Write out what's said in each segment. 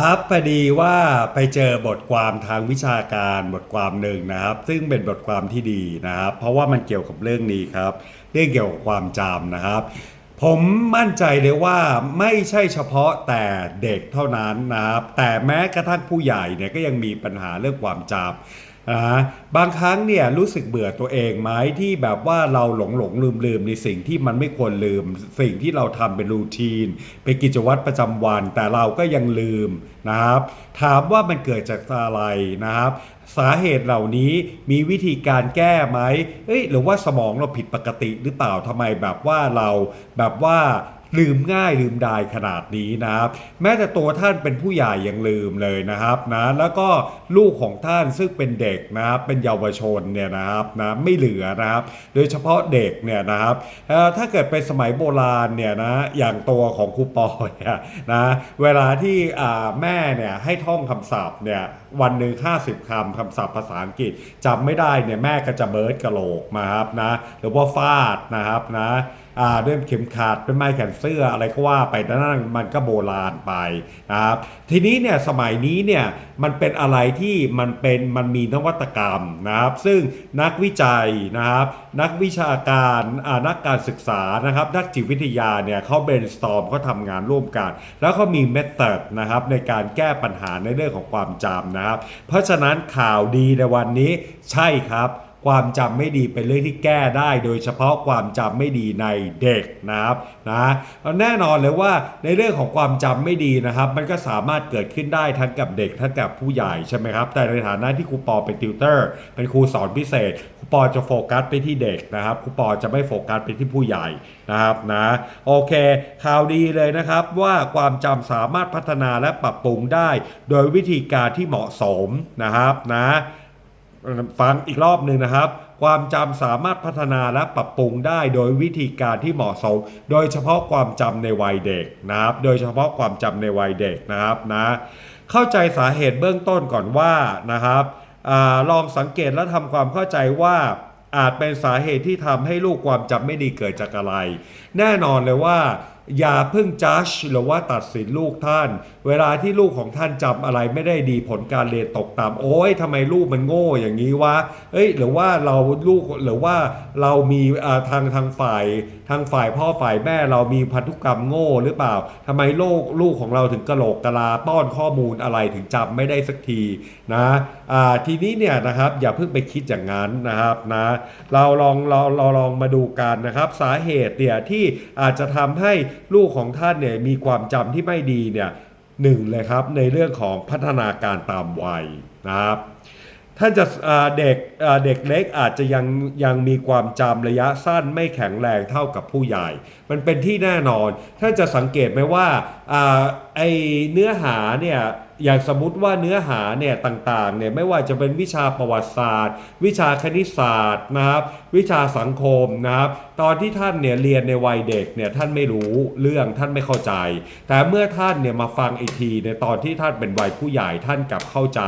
ครับพอดีว่าไปเจอบทความทางวิชาการบทความหนึ่งนะครับ ซึ่งเป็นบทความที่ดีนะครับ เพราะว่ามันเกี่ยวกับเรื่องนี้ครับเรื่องเกี่ยวกับความจำนะครับ ผมมั่นใจเลยว่าไม่ใช่เฉพาะแต่เด็กเท่านั้นนะครับ แต่แม้กระทั่งผู้ใหญ่เนี่ยก็ยังมีปัญหาเรื่องความจำ นะบางครั้งเนี่ยรู้สึกเบื่อตัวเองไหมที่แบบว่าเราหลงหลงลืมลืมในสิ่งที่มันไม่ควรลืม สิ่งที่เราทำเป็นรูทีน เป็นกิจวัตรประจำวัน แต่เราก็ยังลืมนะครับ ถามว่ามันเกิดจากอะไรนะครับ สาเหตุเหล่านี้มีวิธีการแก้ไหมเอ้ยหรือว่าสมองเราผิดปกติหรือเปล่าทำไมแบบว่าเราแบบว่า ลืมง่ายลืมได้ขนาดนี้นะครับ แม้แต่ตัวท่านเป็นผู้ใหญ่ยังลืมเลยนะครับนะแล้วก็ลูกของท่านซึ่งเป็นเด็กนะครับเป็นเยาวชนเนี่ยนะครับนะไม่เหลือนะครับ โดยเฉพาะเด็กเนี่ยนะครับถ้าเกิดเป็นสมัยโบราณเนี่ยนะอย่างตัวของครูปอเนี่ยนะเวลาที่แม่เนี่ยให้ท่องคำศัพท์เนี่ยวันหนึ่ง50คำคำศัพท์ภาษาอังกฤษจำไม่ได้เนี่ยแม่ก็จะเบิร์ดกระโหลกมาครับนะหรือว่าฟาดนะครับนะ ด้วยเข็มขัดเป็นไม้แขนเสื้ออะไรก็ว่าไปนั่นมันก็โบราณไปนะครับทีนี้เนี่ยสมัยนี้เนี่ยมันเป็นอะไรที่มันเป็นมันมีนวัตกรรมนะครับซึ่งนักวิจัยนะครับนักวิชาการนักการศึกษานะครับนักจิตวิทยาเนี่ยเขาเบนสตอมเขาทำงานร่วมกัน แล้วเขามีเมธอดนะครับในการแก้ปัญหาในเรื่องของความจำนะครับ เพราะฉะนั้นข่าวดีในวันนี้ใช่ครับ ความจำไม่ดีเป็นเรื่องที่แก้ได้ โดยเฉพาะความจำไม่ดีในเด็กนะครับนะแน่นอนเลยว่าในเรื่องของความจำไม่ดีนะครับ มันก็สามารถเกิดขึ้นได้ทั้งกับเด็กทั้งกับผู้ใหญ่ใช่ไหมครับ แต่ในฐานะที่ครูปอเป็นติวเตอร์ เป็นครูสอนพิเศษครูปอจะโฟกัสไปที่เด็กนะครับครูปอจะไม่โฟกัสไปที่ผู้ใหญ่นะครับนะโอเคข่าวดีเลยนะครับว่าความจำสามารถพัฒนาและปรับปรุงได้ โดยวิธีการที่เหมาะสมนะครับนะ ฟังอีกรอบหนึ่งนะครับ ความจำสามารถพัฒนาและปรับปรุงได้โดยวิธีการที่เหมาะสม โดยเฉพาะความจำในวัยเด็กนะครับ โดยเฉพาะความจำในวัยเด็กนะครับนะเข้าใจสาเหตุเบื้องต้นก่อนว่านะครับอลองสังเกตและทำความเข้าใจว่าอาจเป็นสาเหตุที่ทำให้ลูกความจำไม่ดีเกิดจากอะไร แน่นอนเลยว่า อย่าเพิ่งจัดหรือว่าตัดสินลูกท่าน เวลาที่ลูกของท่านจำอะไรไม่ได้ดีผลการเรียนตกต่ำโอ้ยทำไมลูกมันโง่อย่างนี้วะเอ้ยหรือว่าเราลูกหรือว่าเรามีทางทางฝ่าย ทางฝ่ายพ่อฝ่ายแม่เรามีพันธุกรรมโง่หรือเปล่าทำไมลูกลูกของเราถึงกระโหลกกะลาป้อนข้อมูลอะไรถึงจำไม่ได้สักทีนะทีนี้เนี่ยนะครับอย่าเพิ่งไปคิดอย่างนั้นนะครับนะเราลองเราเราลองมาดูกันนะครับ สาเหตุเนี่ยที่อาจจะทำให้ลูกของท่านเนี่ยมีความจำที่ไม่ดีเนี่ยหนึ่งเลยครับในเรื่องของพัฒนาการตามวัยนะครับ ท่านจะเด็กเด็กเล็กอาจจะยังยังมีความจำระยะสั้นไม่แข็งแรงเท่ากับผู้ใหญ่ มันเป็นที่แน่นอนท่านจะสังเกตไหมว่าอไอเนื้อหาเนี่ยอย่างสมมติว่าเนื้อหาเนี่ยต่างๆเนี่ยไม่ว่าจะเป็นวิชาประวัติศาสตร์ วิชาคณิตศาสตร์นะครับวิชาสังคมนะครับตอนที่ท่านเนี่ยเรียนในวัยเด็กเนี่ยท่านไม่รู้เรื่องท่านไม่เข้าใจ แต่เมื่อท่านเนี่ยมาฟังอีกทีในตอนที่ท่านเป็นวัยผู้ใหญ่ท่านกลับเข้าใจ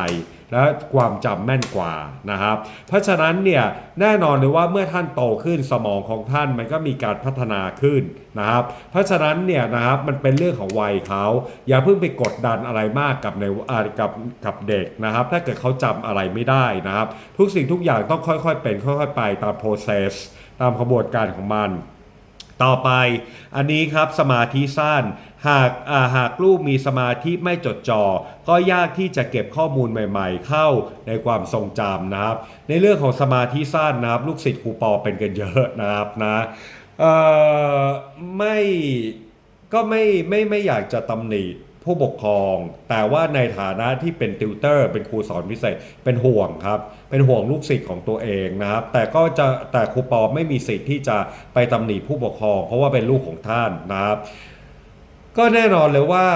และความจำแม่นกว่านะครับเพราะฉะนั้นเนี่ยแน่นอนเลยว่าเมื่อท่านโตขึ้นสมองของท่านมันก็มีการพัฒนาขึ้นนะครับเพราะฉะนั้นเนี่ยนะครับมันเป็นเรื่องของวัยเขาอย่าเพิ่งไปกดดันอะไรมากกับในกับกับเด็กนะครับ ถ้าเกิดเขาจำอะไรไม่ได้นะครับ ทุกสิ่งทุกอย่างต้องค่อยๆ เป็นค่อยๆ ไปตาม process ตามขบวนการของมัน ต่อไปอันนี้ครับสมาธิสั้น หากาหากลูกมีสมาธิไม่จดจอ่อก็ยากที่จะเก็บข้อมูลใหม่ๆ เข้าในความทรงจำนะครับ ในเรื่องของสมาธิสั้นนะครับ ลูกศิษย์ครูปอเป็นกันเยอะนะครับนะไม่ก็ไม่ไม่ไม่อยากจะตำหนิผู้ปกครอง แต่ว่าในฐานะที่เป็นติวเตอร์ เป็นครูสอนพิเศษเป็นห่วงครับ เป็นห่วงลูกศิษย์ของตัวเองนะครับ แต่ก็จะแต่ครูปอไม่มีสิทธิ์ที่จะไปตำหนิผู้ปกครอง เพราะว่าเป็นลูกของท่านนะครับ ก็แน่นอนเลยว่า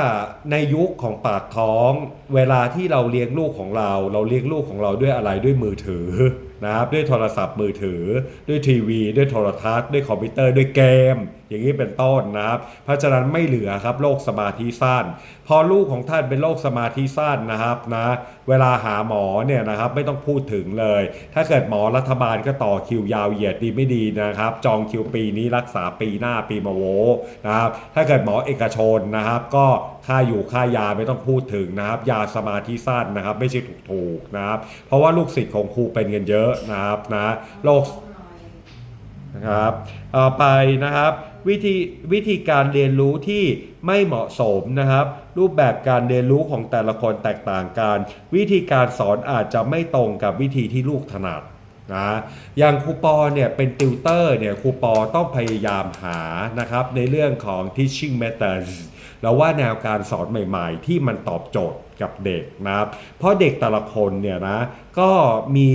ในยุคของปากท้อง เวลาที่เราเลี้ยงลูกของเรา เราเลี้ยงลูกของเราด้วยอะไรด้วยมือถือนะครับด้วยโทรศัพท์มือถือ ด้วยทีวี ด้วยโทรทัศน์ ด้วยคอมพิวเตอร์ด้วยเกม อย่างนี้เป็นต้นนะครับเพราะฉะนั้นไม่เหลือครับโรคสมาธิสั้น พอลูกของท่านเป็นโรคสมาธิสั้นนะครับนะเวลาหาหมอเนี่ยนะครับไม่ต้องพูดถึงเลย ถ้าเกิดหมอรัฐบาลก็ต่อคิวยาวเหยียดดีไม่ดีนะครับ จองคิวปีนี้รักษาปีหน้าปีมาโวนะครับถ้าเกิดหมอเอกชนนะครับ ก็ค่าอยู่ค่ายาไม่ต้องพูดถึงนะครับ ยาสมาธิสั้นนะครับ ไม่ใช่ถูกๆนะครับ เพราะว่าลูกศิษย์ของครูเป็นกันเยอะนะครับนะโรคนะครับไปนะครับ วิธีวิธีการเรียนรู้ที่ไม่เหมาะสมนะครับ รูปแบบการเรียนรู้ของแต่ละคนแตกต่างกัน วิธีการสอนอาจจะไม่ตรงกับวิธีที่ลูกถนัดนะอย่างครูปอเนี่ยเป็นติวเตอร์เนี่ยครูปอต้องพยายามหานะครับในเรื่องของ teaching methods แล้วว่าแนวการสอนใหม่ๆ ที่มันตอบโจทย์ กับเด็กนะครับ เพราะเด็กแต่ละคนเนี่ยนะก็มี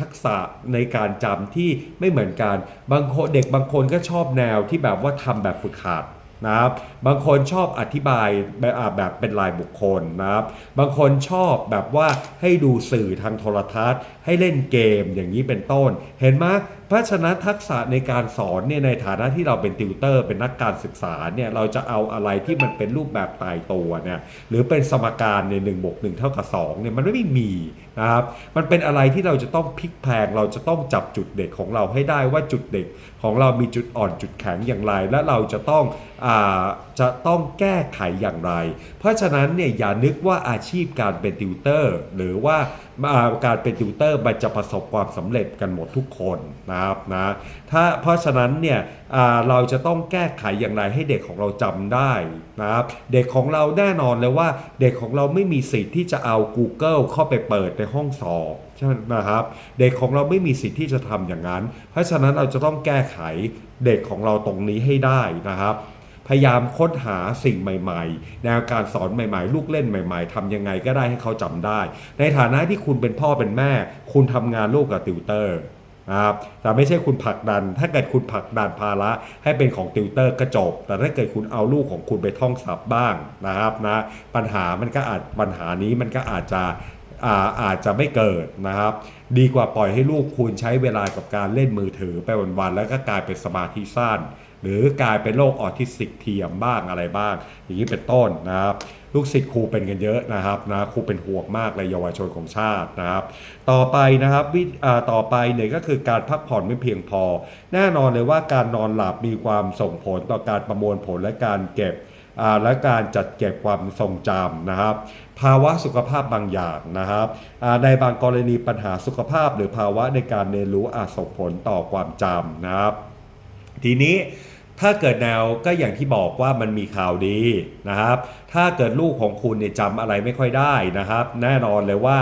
ทักษะในการจำที่ไม่เหมือนกันบางคนเด็กบางคนก็ชอบแนวที่แบบว่าทำแบบฝึกหัดนะครับบางคนชอบอธิบายแบบแบบเป็นรายบุคคลนะครับบางคนชอบแบบว่าให้ดูสื่อทางโทรทัศน์ ให้เล่นเกมอย่างนี้เป็นต้น เห็นไหม ราะฉะนั้นทักษะในการสอนเนี่ยในฐานะที่เราเป็นติวเตอร์ เป็นนักการศึกษาเนี่ยเราจะเอาอะไรที่มันเป็นรูปแบบตายตัวเนี่ยหรือเป็นสมการใน1บวก1เท่ากับ2เนี่ยมันไม่มีนะครับมันเป็นอะไรที่เราจะต้องพลิกแพลงเราจะต้องจับจุดเด็กของเราให้ได้ว่าจุดเด็กของเรามีจุดอ่อนจุดแข็งอย่างไร และเราจะต้องอจะต้องแก้ไขอย่างไร เพราะฉะนั้นเนี่ยอย่านึกว่าอาชีพการเป็นติวเตอร์ หรือว่า การเป็นติวเตอร์มันจะประสบความสำเร็จกันหมดทุกคนนะครับนะถ้าเพราะฉะนั้นเนี่ยเราจะต้องแก้ไขอย่างไรให้เด็กของเราจำได้นะครับเด็กของเราแน่นอนเลยว่า เด็กของเราไม่มีสิทธิ์ที่จะเอา Google เข้าไปเปิดในห้องสอบใช่ไหมนะครับ เด็กของเราไม่มีสิทธิ์ที่จะทำอย่างนั้น เพราะฉะนั้นเราจะต้องแก้ไขเด็กของเราตรงนี้ให้ได้นะครับ พยายามค้นหาสิ่งใหม่ๆ แนวการสอนใหม่ๆ ลูกเล่นใหม่ ๆทำยังไงก็ได้ให้เขาจำได้ ในฐานะที่คุณเป็นพ่อเป็นแม่ คุณทำงานลูกกับติวเตอร์นะครับแต่ไม่ใช่คุณผลักดัน ถ้าเกิดคุณผลักดันภาระให้เป็นของติวเตอร์ก็จบ แต่ถ้าเกิดคุณเอาลูกของคุณไปท่องศัพท์บ้างนะครับนะปัญหามันก็อาจปัญหานี้มันก็อาจจะอาอาจจะไม่เกิดนะครับ ดีกว่าปล่อยให้ลูกคุณใช้เวลากับการเล่นมือถือไปวันๆแล้วก็กลายเป็นสมาธิสั้น หรือกลายเป็นโรคออทิสติกเทียมบ้างอะไรบ้าง อย่างนี้เป็นต้นนะครับลูกศิษย์ครูเป็นกันเยอะนะครับนะครูเป็นห่วงมากเลยเยาวชนของชาตินะครับต่อไปนะครับวิต่อไปเนี่ยก็คือการพักผ่อนไม่เพียงพอ แน่นอนเลยว่าการนอนหลับมีความส่งผลต่อการประมวลผลและการเก็บและการจัดเก็บความทรงจำนะครับ ภาวะสุขภาพบางอย่างนะครับในบางกรณีปัญหาสุขภาพ หรือภาวะในการเรียนรู้อาจส่งผลต่อความจำนะครับ ทีนี้ ถ้าเกิดแนวก็อย่างที่บอกว่ามันมีข่าวดีนะครับ ถ้าเกิดลูกของคุณเนี่ยจำอะไรไม่ค่อยได้นะครับ แน่นอนเลยว่า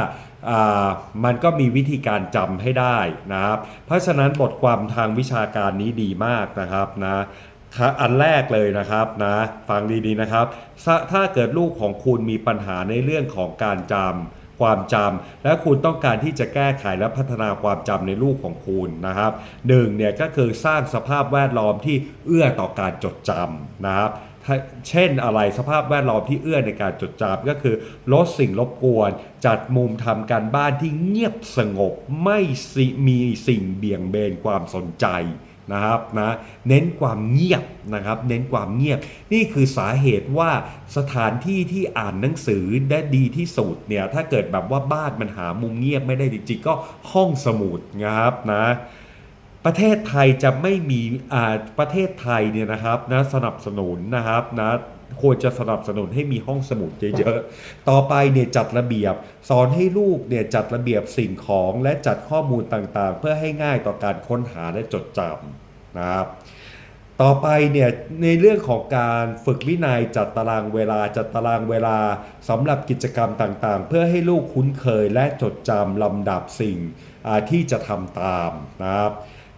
ามันก็มีวิธีการจำให้ได้นะครับ เพราะฉะนั้นบทความทางวิชาการนี้ดีมากนะครับนะอันแรกเลยนะครับนะฟังดีๆนะครับ ถ้าเกิดลูกของคุณมีปัญหาในเรื่องของการจำ ความจำและคุณต้องการที่จะแก้ไขและพัฒนาความจำในลูกของคุณนะครับหนึ่งเนี่ยก็คือสร้างสภาพแวดล้อมที่เอื้อต่อการจดจำนะครับเช่นอะไรสภาพแวดล้อมที่เอื้อในการจดจำก็คือ ลดสิ่งรบกวน จัดมุมทำการบ้านที่เงียบสงบไม่มีสิ่งเบี่ยงเบนความสนใจ นะครับนะเน้นความเงียบนะครับ เน้นความเงียบ นี่คือสาเหตุว่าสถานที่ที่อ่านหนังสือได้ดีที่สุดเนี่ยถ้าเกิดแบบว่าบ้านมันหามุมเงียบไม่ได้จริงๆก็ห้องสมุดนะครับนะประเทศไทยจะไม่มีอ่าประเทศไทยเนี่ยนะครับนะสนับสนุนนะครับนะ ควรจะสนับสนุนให้มีห้องสมุดเยอะๆ ต่อไปเนี่ยจัดระเบียบ สอนให้ลูกเนี่ยจัดระเบียบสิ่งของและจัดข้อมูลต่างๆ เพื่อให้ง่ายต่อการค้นหาและจดจำนะครับต่อไปเนี่ยในเรื่องของการฝึกวินัยจัดตารางเวลาจัดตารางเวลาสำหรับกิจกรรมต่างๆ เพื่อให้ลูกคุ้นเคยและจดจำลำดับสิ่งที่จะทำตามนะครับ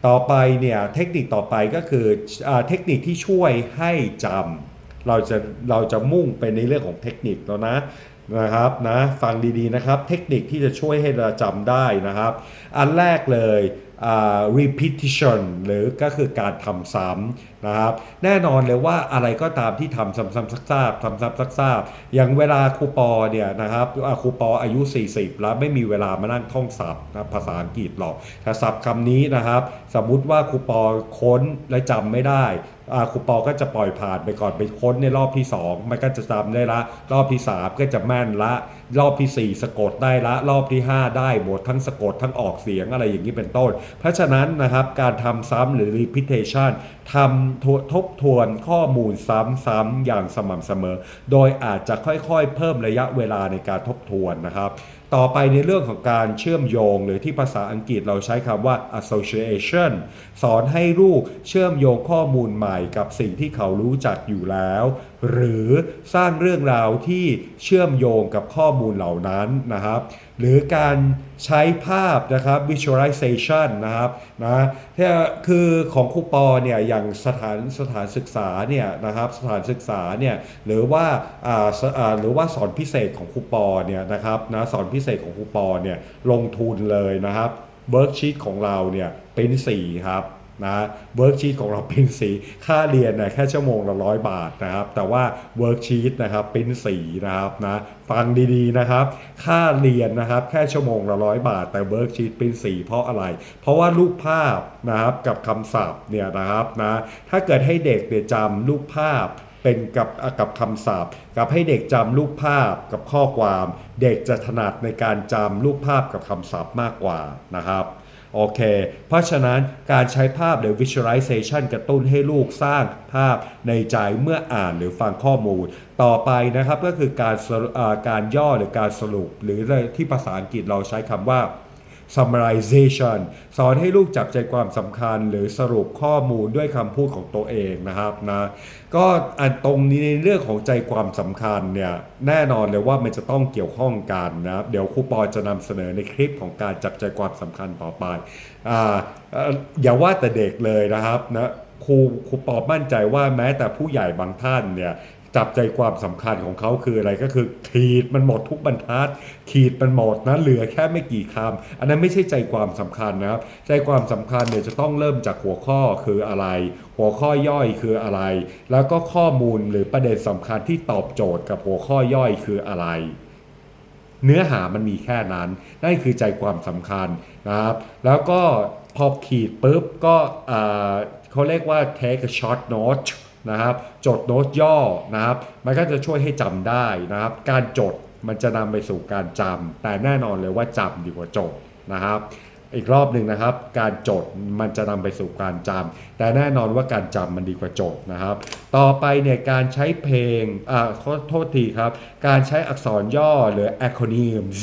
ต่อไปเนี่ยเทคนิคต่อไปก็คืออเทคนิคที่ช่วยให้จำ เราจะเราจะมุ่งไปในเรื่องของเทคนิคแล้วนะนะครับนะฟังดีๆนะครับ เทคนิคที่จะช่วยให้เราจำได้นะครับ อันแรกเลย repetition หรือก็คือการทำซ้ำนะครับแน่นอนเลยว่าอะไรก็ตามที่ทำซ้ำๆซักๆทำซ้ำๆซักๆอย่างเวลาครูปอเนี่ยนะครับครูปออายุ 40 แล้วไม่มีเวลามานั่งท่องศัพท์นะภาษาอังกฤษหรอกถ้าศัพท์คำนี้นะครับ สมมุติว่าครูปอค้นและจำไม่ได้ ครูปอก็จะปล่อยผ่านไปก่อนไปค้นในรอบที่ 2 มันก็จะจำได้ละ รอบที่ 3 ก็จะแม่นละ รอบที่ 4 สะกดได้ละ รอบที่ 5 ได้หมดทั้งสะกดทั้งออกเสียงอะไรอย่างนี้เป็นต้น เพราะฉะนั้นนะครับการทำซ้ำหรือ repetition ทำททบทวนข้อมูลซ้ำๆอย่างสม่ำเสมอ โดยอาจจะค่อยๆ เพิ่มระยะเวลาในการทบทวนนะครับ ต่อไปในเรื่องของการเชื่อมโยง หรือที่ภาษาอังกฤษเราใช้คำว่า association สอนให้ลูกเชื่อมโยงข้อมูลใหม่กับสิ่งที่เขารู้จักอยู่แล้ว หรือสร้างเรื่องราวที่เชื่อมโยงกับข้อมูลเหล่านั้นนะครับ หรือการใช้ภาพนะครับ visualization นะครับนะคือของครูปอเนี่ยอย่างสถานสถานศึกษาเนี่ยนะครับสถานศึกษาเนี่ยหรือว่าอ่าหรือว่าสอนพิเศษของครูปอเนี่ยนะครับนะสอนพิเศษของครูปอเนี่ยลงทุนเลยนะครับเวิร์กชีตของเราเนี่ยเป็นสีครับ นะเวิร์กชีตของเราเป็นสีค่าเรียนเนี่ยแค่ชั่วโมงละร้อยบาทนะครับ แต่ว่าเวิร์กชีตนะครับเป็นสีนะครับนะฟังดีๆนะครับ ค่าเรียนนะครับแค่ชั่วโมงละร้อยบาท แต่เวิร์กชีตเป็นสีเพราะอะไร เพราะว่ารูปภาพนะครับกับคำศัพท์เนี่ยนะครับนะถ้าเกิดให้เด็กเนี่ยจำรูปภาพเป็นกับกับคำศัพท์กับให้เด็กจำรูปภาพกับข้อความ เด็กจะถนัดในการจำรูปภาพกับคำศัพท์มากกว่านะครับ โอเค เพราะฉะนั้นการใช้ภาพหรือ visualization กระตุ้นให้ลูกสร้างภาพในใจเมื่ออ่านหรือฟังข้อมูล ต่อไปนะครับก็คือการอ่าการย่อหรือการสรุป หรือที่ภาษาอังกฤษเราใช้คำว่า summarization สอนให้ลูกจับใจความสำคัญหรือสรุปข้อมูลด้วยคำพูดของตัวเองนะครับนะก็อันตรงนี้ในเรื่องของใจความสำคัญเนี่ยแน่นอนเลยว่ามันจะต้องเกี่ยวข้องกันนะครับเดี๋ยวครูปอจะนำเสนอในคลิปของการจับใจความสำคัญต่อไปอ่าอย่าว่าแต่เด็กเลยนะครับนะครูครูปอมั่นใจว่าแม้แต่ผู้ใหญ่บางท่านเนี่ย จับใจความสำคัญของเขาคืออะไรก็คือขีดมันหมดทุกบรรทัด ขีดมันหมดนะเหลือแค่ไม่กี่คำอันนั้นไม่ใช่ใจความสำคัญนะครับ ใจความสำคัญเนี่ยจะต้องเริ่มจากหัวข้อคืออะไร หัวข้อย่อยคืออะไร แล้วก็ข้อมูลหรือประเด็นสำคัญที่ตอบโจทย์กับหัวข้อย่อยคืออะไร เนื้อหามันมีแค่นั้นนั่นคือใจความสำคัญนะครับ แล้วก็พอขีดปุ๊บก็เขาเรียกว่า take a short note นะครับจดโน้ตย่อนะครับ มันก็จะช่วยให้จำได้นะครับ การจดมันจะนำไปสู่การจำแต่แน่นอนเลยว่าจำดีกว่าจดนะครับ อีกรอบหนึ่งนะครับ การจดมันจะนำไปสู่การจำแต่แน่นอนว่าการจำมันดีกว่าจดนะครับ ต่อไปเนี่ยการใช้เพลงอ่าขอโทษทีครับ การใช้อักษรย่อหรือ acronyms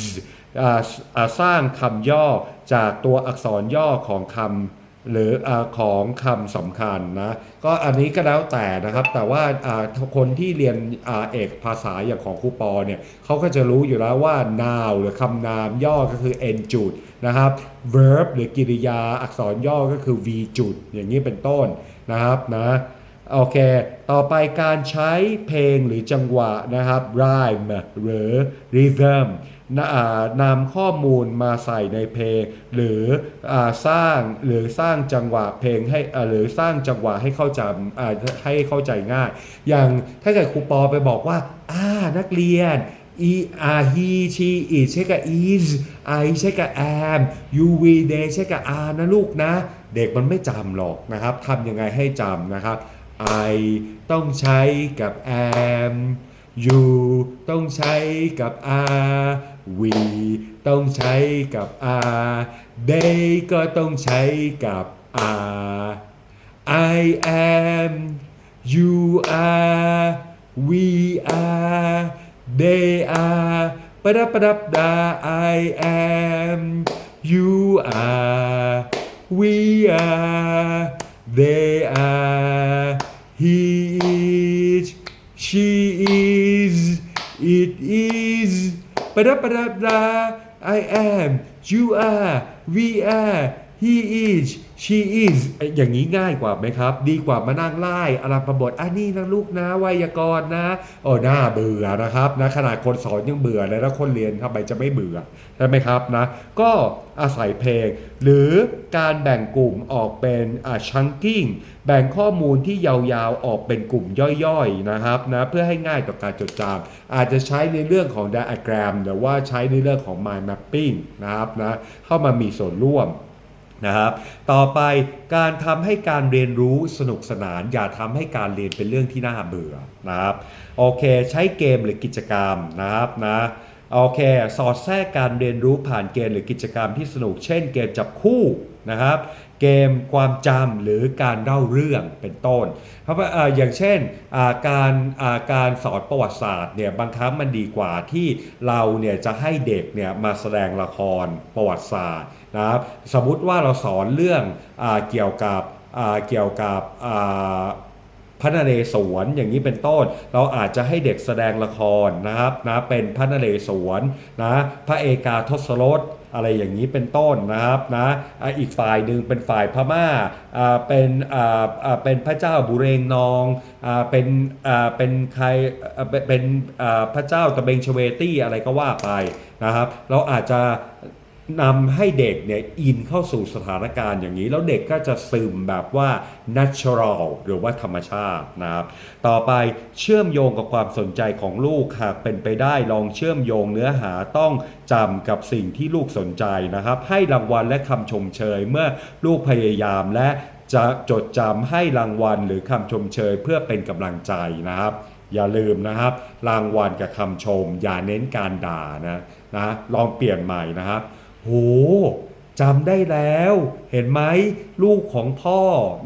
อ่าอ่าสร้างคำย่อจากตัวอักษรย่อของคำ หรืออของคำสำคัญนะก็อันนี้ก็แล้วแต่นะครับ แต่ว่าคนที่เรียนอเอกภาษาอย่างของครูปอเนี่ยเขาก็จะรู้อยู่แล้วว่า noun หรือคำนามย่อก็คือ n จุดนะครับ verb หรือกริยาอักษรย่อก็คือ v จุด อย่างนี้เป็นต้นนะครับนะโอเค ต่อไปการใช้เพลงหรือจังหวะนะครับ rhyme หรือ rhythm นำข้อมูลมาใส่ในเพลง หรืออสร้างหรือสร้างจังหวะเพลงให้หรือสร้างจังหวะให้เข้าใจให้เข้าใจง่าย อย่างถ้าเกิดครูปอไปบอกว่าอ่านักเรียน e r he she it ใช้กับ is I ใช้กับ am you we they ใช้กับ are นะลูกนะ เด็กมันไม่จำหรอกนะครับทำยังไงให้จำนะครับ I ต้องใช้กับ am you ต้องใช้กับ are we ต้องใช้กับ are they ก็ต้องใช้กับ are I am you are we are they are ปะดับปะดับดา I am you are we are they are he is she is it is ปะดับปะดับดา I am you are we are he is she is อย่างนี้ง่ายกว่าไหมครับ ดีกว่ามานั่งไล่อารัมพบทอะนี่นะลูกนะไวยากรณ์นะโอ้น่าเบื่อนะครับนะขนาดคนสอนยังเบื่อเลยแล้วคนเรียนทำไมจะไม่เบื่อใช่ไหมครับนะก็อาศัยเพลง หรือการแบ่งกลุ่มออกเป็นอ่า chunking แบ่งข้อมูลที่ยาวๆออกเป็นกลุ่มย่อยๆนะครับนะเพื่อให้ง่ายต่อการจดจำอาจจะใช้ในเรื่องของ diagram หรือว่าใช้ในเรื่องของ mind mapping นะครับนะเข้ามามีส่วนร่วม นะครับต่อไปการทำให้การเรียนรู้สนุกสนาน อย่าทำให้การเรียนเป็นเรื่องที่น่าเบื่อนะครับโอเค ใช้เกมหรือกิจกรรมนะครับนะโอเค สอดแทรกการเรียนรู้ผ่านเกมหรือกิจกรรมที่สนุก เช่น เกมจับคู่นะครับ เกมความจำหรือการเล่าเรื่องเป็นต้น เพราะว่าอย่างเช่นการการสอนประวัติศาสตร์เนี่ยบางครั้งมันดีกว่าที่เราเนี่ยจะให้เด็กเนี่ยมาแสดงละครประวัติศาสตร์นะครับสมมุติว่าเราสอนเรื่องอเกี่ยวกับเกี่ยวกับพระนเรศวรอย่างนี้เป็นต้น เราอาจจะให้เด็กแสดงละครนะครับนะเป็นพระนเรศวรนะพระเอกาทศรถ อะไรอย่างนี้เป็นต้นนะครับนะอีกฝ่ายหนึ่งเป็นฝ่ายพม่าอ่าเป็นเป็นพระเจ้าบุเรงนองอเป็นเป็นใครเป็นพระเจ้าตะเบงชเวตี้อะไรก็ว่าไปนะครับ เราอาจจะ นำให้เด็กเนี่ยอินเข้าสู่สถานการณ์อย่างนี้ แล้วเด็กก็จะซึมแบบว่า natural หรือว่าธรรมชาตินะครับ ต่อไปเชื่อมโยงกับความสนใจของลูกหากเป็นไปได้ลองเชื่อมโยงเนื้อหาต้องจำกับสิ่งที่ลูกสนใจนะครับ ให้รางวัลและคำชมเชยเมื่อลูกพยายามและจะจดจำให้รางวัลหรือคำชมเชยเพื่อเป็นกำลังใจนะครับ อย่าลืมนะครับ รางวัลกับคำชม อย่าเน้นการด่านะนะลองเปลี่ยนใหม่นะครับ โหจำได้แล้วเห็นไหมลูกของพ่อ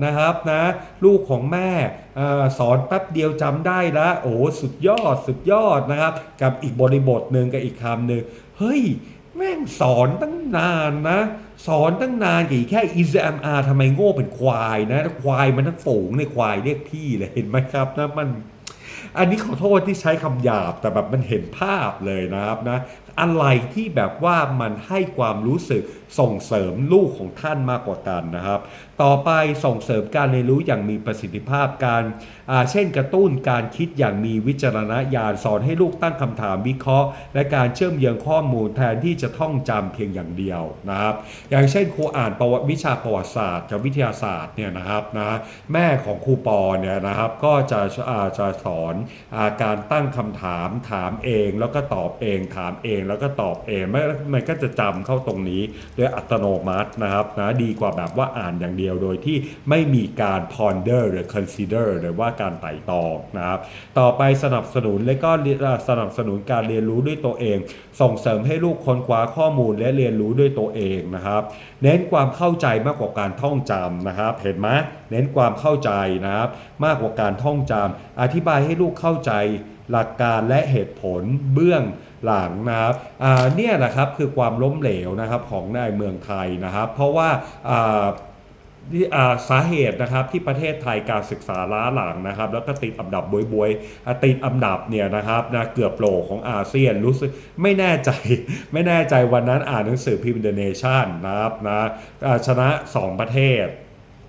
นะครับนะ ลูกของแม่อสอนแป๊บเดียวจำได้ละโอ้สุดยอดสุดยอดนะครับ กับอีกบริบทหนึ่งกับอีกคำหนึ่งเฮ้ย แม่งสอนตั้งนานนะ สอนตั้งนานกี่แค่ EZMR ทำไมโง่เป็นควายนะ ควายมันทั้งฝูงในควายเรียกพี่เลยเห็นไหมครับนะมัน อันนี้ขอโทษที่ใช้คำหยาบแต่แบบมันเห็นภาพเลยนะครับนะอะไรที่แบบว่ามันให้ความรู้สึก ส่งเสริมลูกของท่านมากกว่ากันนะครับ ต่อไปส่งเสริมการเรียนรู้อย่างมีประสิทธิภาพการเช่นกระตุ้นการคิดอย่างมีวิจารณญาณสอนให้ลูกตั้งคำถามวิเคราะห์ และการเชื่อมโยงข้อมูลแทนที่จะท่องจำเพียงอย่างเดียวนะครับ อย่างเช่นครูอ่านประวัติวิชาประวัติศาสตร์กับวิทยาศาสตร์เนี่ยนะครับนะแม่ของครูปอเนี่ยนะครับก็จะอาจะสอนอาการตั้งคำถามถามเอง แล้วก็ตอบเองถามเองแล้วก็ตอบเองมันมันก็จะจำเข้าตรงนี้โดยอัตโนมัตินะครับนะดีกว่าแบบว่าอ่านอย่างเดียวโดยที่ไม่มีการ ponder หรือ consider หรือว่าการไต่ตองนะครับ ต่อไปสนับสนุนและก็สนับสนุนการเรียนรู้ด้วยตัวเอง ส่งเสริมให้ลูกค้นคว้าข้อมูลและเรียนรู้ด้วยตัวเองนะครับ เน้นความเข้าใจมากกว่าการท่องจำนะครับ เห็นไหมเน้นความเข้าใจนะครับ มากกว่าการท่องจำอธิบายให้ลูกเข้าใจหลักการและเหตุผลเบื้อง หลังนะครับเนี่ยนะครับคือความล้มเหลวนะครับของในเมืองไทยนะครับ เพราะว่าสาเหตุนะครับที่ประเทศไทยการศึกษาล้าหลังนะครับ แล้วก็ติดอันดับบวยๆอะติดอันดับเนี่ยนะครับนะเกือบโหลของอาเซียนรู้สึกไม่แน่ใจไม่แน่ใจวันนั้นอ่านหนังสือพิมพ์เดเนชั่นนะครับนะชนะ 2 ประเทศ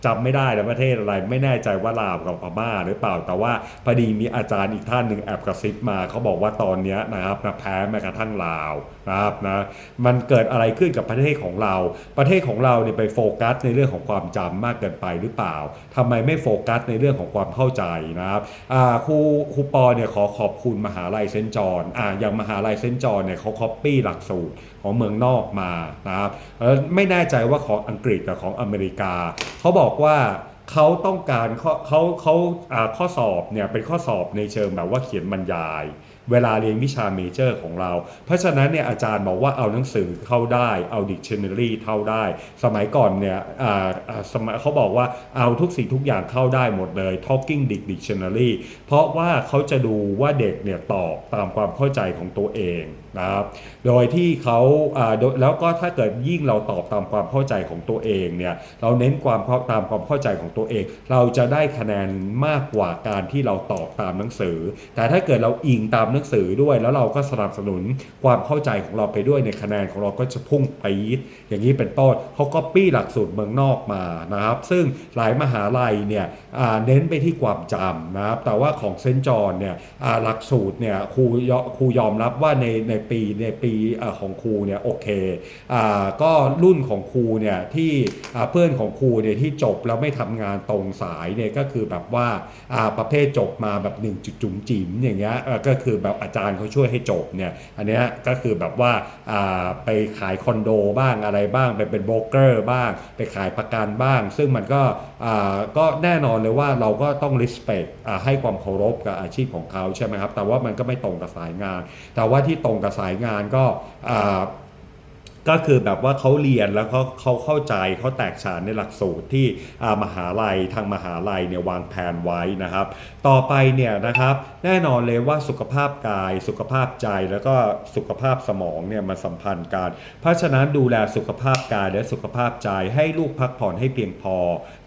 จำไม่ได้แล้วประเทศอะไรไม่แน่ใจว่าลาวกับพม่าหรือเปล่าแต่ว่าพอดีมีอาจารย์อีกท่านหนึ่งแอบกระซิบมาเขาบอกว่าตอนนี้นะครับนะแพ้แม้กระทั่งลาวนะครับนะมันเกิดอะไรขึ้นกับประเทศของเรา ประเทศของเราเนี่ยไปโฟกัสในเรื่องของความจำมากเกินไปหรือเปล่าทำไมไม่โฟกัสในเรื่องของความเข้าใจนะครับอ่าครูครูปอเนี่ยขอขอบคุณมหาลัยเซนจอนอ่าอย่างมหาลัยเซนจอนเนี่ยเขาคัปปี้หลักสูตร ของเมืองนอกมานะครับไม่แน่ใจว่าของอังกฤษกับของอเมริกา เขาบอกว่าเขาต้องการเขาเขาอ่าข้อสอบเนี่ยเป็นข้อสอบในเชิงแบบว่าเขียนบรรยาย เวลาเรียนวิชาเมเจอร์ของเรา เพราะฉะนั้นเนี่ยอาจารย์บอกว่าเอาหนังสือเข้าได้เอาดิกชันนารีเข้าได้ สมัยก่อนเนี่ยสมัยเขาบอกว่าเอาทุกสิ่งทุกอย่างเข้าได้หมดเลย talking dic dictionary เพราะว่าเขาจะดูว่าเด็กเนี่ยตอบตามความเข้าใจของตัวเอง นะครับโดยที่เขาแล้วก็ถ้าเกิดยิ่งเราตอบตามความเข้าใจของตัวเองเนี่ยเราเน้นความตามความเข้าใจของตัวเอง เราจะได้คะแนนมากกว่าการที่เราตอบตามหนังสือ แต่ถ้าเกิดเราอิงตามหนังสือด้วย แล้วเราก็สนับสนุนความเข้าใจของเราไปด้วยในคะแนนของเราก็จะพุ่งไปยิดอย่างนี้เป็นต้นเขาก็ปี้หลักสูตรเมืองนอกมานะครับ ซึ่งหลายมหาลัยเนี่ยเน้นไปที่ความจำนะครับแต่ว่าของเซนจอนเนี่ยหลักสูตรเนี่ยครูครูยอมรับว่าในในปีในปีของครูเนี่ยโอเคอ่าก็รุ่นของครูเนี่ยที่เพื่อนของครูเนี่ยที่จบแล้วไม่ทำงานตรงสายเนี่ยก็คือแบบว่าอาประเภทจบมาแบบ1จุดจุ๋มจิ๋มอย่างเงี้ยก็คือแบบอาจารย์เขาช่วยให้จบเนี่ยอันเนี้ยก็คือแบบว่าอ่าไปขายคอนโดบ้างอะไรบ้างไปเป็นโบรกเกอร์บ้าง ไปขายประกันบ้าง ซึ่งมันก็อ่าก็แน่นอนเลยว่าเราก็ต้อง respect อ่าให้ความเคารพกับอาชีพของเขาใช่ไหมครับแต่ว่ามันก็ไม่ตรงกับสายงาน แต่ว่าที่ตรงกับสายงานก็ก็คือแบบว่าเขาเรียนแล้วเขาเขาเข้าใจเขาแตกฉานในหลักสูตรที่มหาลัยทางมหาลัยเนี่ยวางแผนไว้นะครับ ต่อไปเนี่ยนะครับ แน่นอนเลยว่าสุขภาพกาย สุขภาพใจแล้วก็สุขภาพสมองเนี่ยมันสัมพันธ์กัน เพราะฉะนั้นดูแลสุขภาพกายและสุขภาพใจให้ลูกพักผ่อนให้เพียงพอ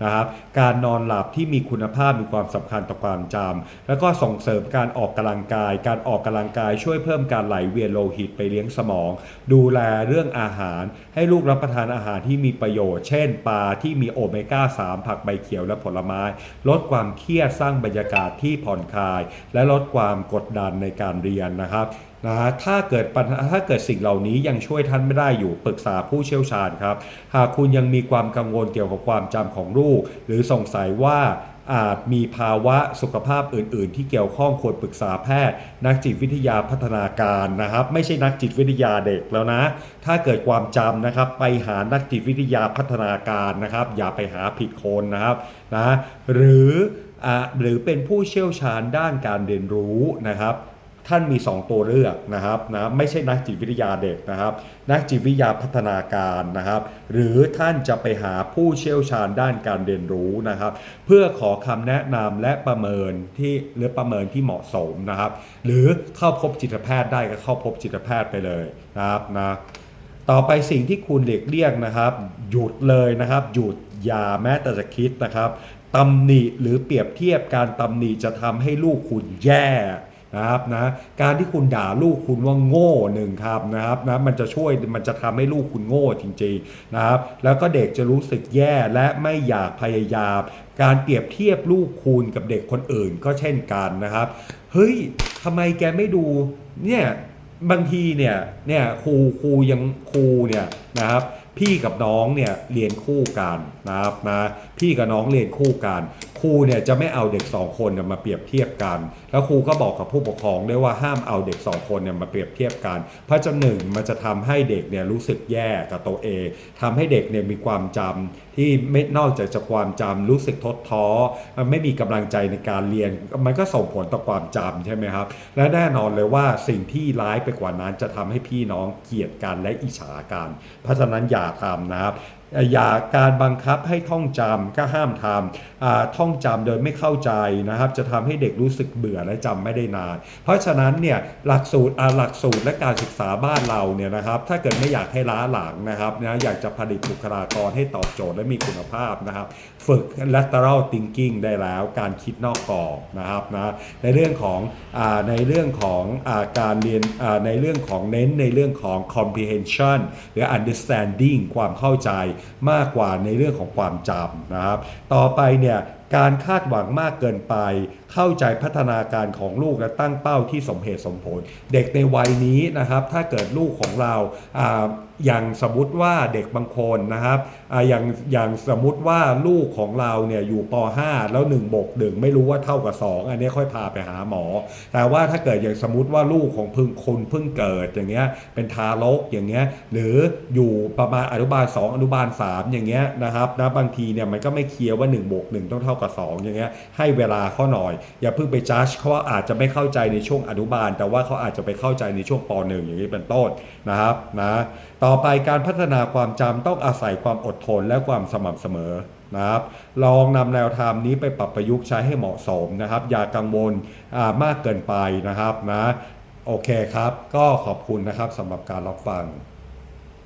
นะครับการนอนหลับที่มีคุณภาพมีความสำคัญต่อความจำแล้วก็ส่งเสริมการออกกำลังกาย การออกกำลังกายช่วยเพิ่มการไหลเวียนโลหิตไปเลี้ยงสมอง ดูแลเรื่องอาหาร ให้ลูกรับประทานอาหารที่มีประโยชน์ เช่นปลาที่มีโอเมก้า 3 ผักใบเขียวและผลไม้ ลดความเครียดสร้างบรรยากาศที่ผ่อนคลาย และลดความกดดันในการเรียนนะครับนะฮะถ้าเกิดปัญหาถ้าเกิดสิ่งเหล่านี้ยังช่วยท่านไม่ได้อยู่ปรึกษาผู้เชี่ยวชาญครับ หากคุณยังมีความกังวลเกี่ยวกับความจำของลูก หรือสงสัยว่าอาจมีภาวะสุขภาพอื่น ๆ ที่เกี่ยวข้องควรปรึกษาแพทย์ นักจิตวิทยาพัฒนาการนะครับ ไม่ใช่นักจิตวิทยาเด็กแล้วนะ ถ้าเกิดความจำนะครับ ไปหานักจิตวิทยาพัฒนาการนะครับ อย่าไปหาผิดคนนะครับนะหรือ หรือเป็นผู้เชี่ยวชาญด้านการเรียนรู้นะครับ ท่านมี 2 ตัวเลือกนะครับนะไม่ใช่นักจิตวิทยาเด็กนะครับ นักจิตวิทยาพัฒนาการนะครับ หรือท่านจะไปหาผู้เชี่ยวชาญด้านการเรียนรู้นะครับ เพื่อขอคำแนะนำและประเมินที่หรือประเมินที่เหมาะสมนะครับ หรือเข้าพบจิตแพทย์ได้ก็เข้าพบจิตแพทย์ไปเลยนะครับนะต่อไปสิ่งที่คุณหลีกเลี่ยงนะครับ หยุดเลยนะครับ หยุดอย่าแม้แต่จะคิดนะครับ ตำหนิหรือเปรียบเทียบการตำหนิจะทำให้ลูกคุณแย่นะครับนะการที่คุณด่าลูกคุณว่าโง่หนึ่งครับนะครับนะมันจะช่วยมันจะทำให้ลูกคุณโง่จริงๆนะครับแล้วก็เด็กจะรู้สึกแย่และไม่อยากพยายาม การเปรียบเทียบลูกคุณกับเด็กคนอื่นก็เช่นกันนะครับเฮ้ยทำไมแกไม่ดูเนี่ยบางทีเนี่ยเนี่ยครูครูยังครูเนี่ยนะครับ พี่กับน้องเนี่ยเรียนคู่กันนะครับนะพี่กับน้องเรียนคู่กันครูเนี่ยจะไม่เอาเด็กสองคนเนี่ยมาเปรียบเทียบกัน แล้วครูก็บอกกับผู้ปกครองด้วยว่าห้ามเอาเด็กสองคนเนี่ยมาเปรียบเทียบกัน เพราะจะหนึ่งมันจะทำให้เด็กเนี่ยรู้สึกแย่กับตัวเองทำให้เด็กเนี่ยมีความจำที่ไม่นอกจากจะความจำรู้สึกทดท้อมันไม่มีกำลังใจในการเรียน มันก็ส่งผลต่อความจำใช่ไหมครับ และแน่นอนเลยว่าสิ่งที่ร้ายไปกว่านั้นจะทำให้พี่น้องเกลียดกันและอิจฉากันเพราะฉะนั้นอย่าทำนะครับ อย่าการบังคับให้ท่องจำก็ห้ามทำท่องจำโดยไม่เข้าใจนะครับ จะทำให้เด็กรู้สึกเบื่อและจำไม่ได้นาน เพราะฉะนั้นเนี่ยหลักสูตรหลักสูตรและการศึกษาบ้านเราเนี่ยนะครับถ้าเกิดไม่อยากให้ล้าหลังนะครับนะอยากจะผลิตบุคลากรให้ตอบโจทย์และมีคุณภาพนะครับ ฝึก lateral thinking ได้แล้วการคิดนอกกรอบนะครับนะในเรื่องของอในเรื่องของอการเรียนในเรื่องของเน้นในเรื่องของ comprehension หรือ understanding ความเข้าใจมากกว่าในเรื่องของความจำนะครับ ต่อไปเนี่ย การคาดหวังมากเกินไป เข้าใจพัฒนาการของลูกและตั้งเป้าที่สมเหตุสมผล เด็กในวัยนี้นะครับ ถ้าเกิดลูกของเราอย่างสมมติว่าเด็กบางคนนะครับอย่างอย่างสมมติว่าลูกของเราเนี่ยอยู่ป .5 แล้ว1บวก1ไม่รู้ว่าเท่ากับ 2 อันนี้ค่อยพาไปหาหมอ แต่ว่าถ้าเกิดอย่างสมมติว่าลูกของพึ่งคนเพิ่งเกิดอย่างเงี้ยเป็นทารกอย่างเงี้ยหรืออยู่ประมาณอนุบาล 2 อนุบาล 3 อย่างเงี้ยนะครับนะบางทีเนี่ยมันก็ไม่เคลียร์ว่า1บวก1ต้องเท่ากับ 2 อย่างเงี้ยให้เวลาเขาหน่อย อย่าเพิ่งไปจัดเขาว่าอาจจะไม่เข้าใจในช่วงอนุบาล แต่ว่าเขาอาจจะไปเข้าใจในช่วงป .1 อย่างนี้เป็นต้นนะครับนะต่อไปการพัฒนาความจำต้องอาศัยความอดทนและความสม่ำเสมอนะครับลองนำแนวทางนี้ไปปรับประยุกต์ใช้ให้เหมาะสมนะครับ อย่ากังวลมากเกินไปนะครับนะโอเคครับ ก็ขอบคุณนะครับสำหรับการรับฟัง